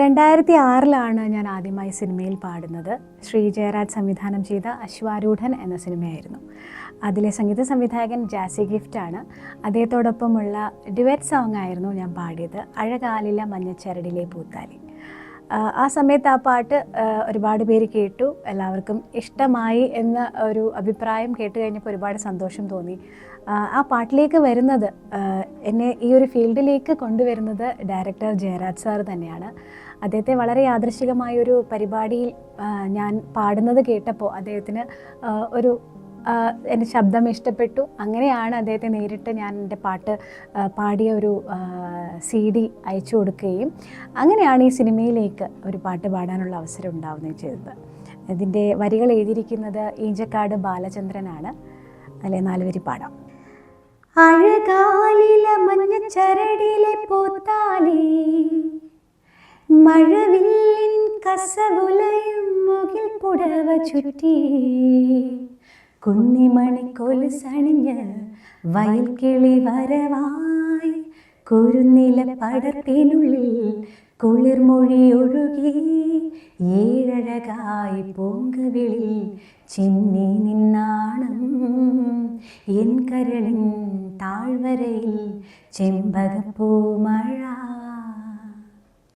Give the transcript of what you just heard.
രണ്ടായിരത്തി ആറിലാണ് ഞാൻ ആദ്യമായി സിനിമയിൽ പാടുന്നത്. ശ്രീ ജയരാജ് സംവിധാനം ചെയ്ത അശ്വാരൂഢൻ എന്ന സിനിമയായിരുന്നു. അതിലെ സംഗീത സംവിധായകൻ ജാസി ഗിഫ്റ്റാണ്. അദ്ദേഹത്തോടൊപ്പമുള്ള ഡിവറ്റ് സോങ് ആയിരുന്നു ഞാൻ പാടിയത്. അഴകാലില മഞ്ഞച്ചരടിലെ പൂത്താലി. ആ, സമയത്ത് ആ പാട്ട് ഒരുപാട് പേര് കേട്ടു. എല്ലാവർക്കും ഇഷ്ടമായി എന്ന ഒരു അഭിപ്രായം കേട്ട് കഴിഞ്ഞപ്പോൾ ഒരുപാട് സന്തോഷം തോന്നി. ആ, പാട്ടിലേക്ക് വരുന്നത് എന്നെ ഈ ഒരു ഫീൽഡിലേക്ക് കൊണ്ടുവരുന്നത് ഡയറക്ടർ ജയരാജ് സാർ തന്നെയാണ്. അദ്ദേഹത്തെ വളരെ യാദൃശികമായ ഒരു പരിപാടിയിൽ ഞാൻ പാടുന്നത് കേട്ടപ്പോൾ അദ്ദേഹത്തിന് ഒരു എന്റെ ശബ്ദം ഇഷ്ടപ്പെട്ടു. അങ്ങനെയാണ് അദ്ദേഹത്തെ നേരിട്ട് ഞാൻ എന്റെ പാട്ട് പാടിയ ഒരു സി ഡി അയച്ചു കൊടുക്കുകയും അങ്ങനെയാണ് ഈ സിനിമയിലേക്ക് ഒരു പാട്ട് പാടാനുള്ള അവസരം ഉണ്ടാവുകയും ചെയ്തത്. ഇതിന്റെ വരികൾ എഴുതിയിരിക്കുന്നത് ഈഞ്ചക്കാട് ബാലചന്ദ്രനാണ്. അതിലെ നാലുവരി പാടാം. അഴകാലില മഞ്ഞച്ചരടിലെ പോത്താലേ കസവുലയും മുകിൽ പുടവ ചുറ്റി. കുന്നിമണി കൊലുസണിഞ്ഞ് വയൽ കിളി വരവായി കുരുന്നില പടത്തിനുള്ളിൽ കുളിർമൊഴി ഒഴുകി ഏഴഴകായി പൊങ്കവിളി ചിന്നി നിന്നാണം. എൻ കരളിൻ താഴ്വരയിൽ ചെമ്പകപ്പൂമഴ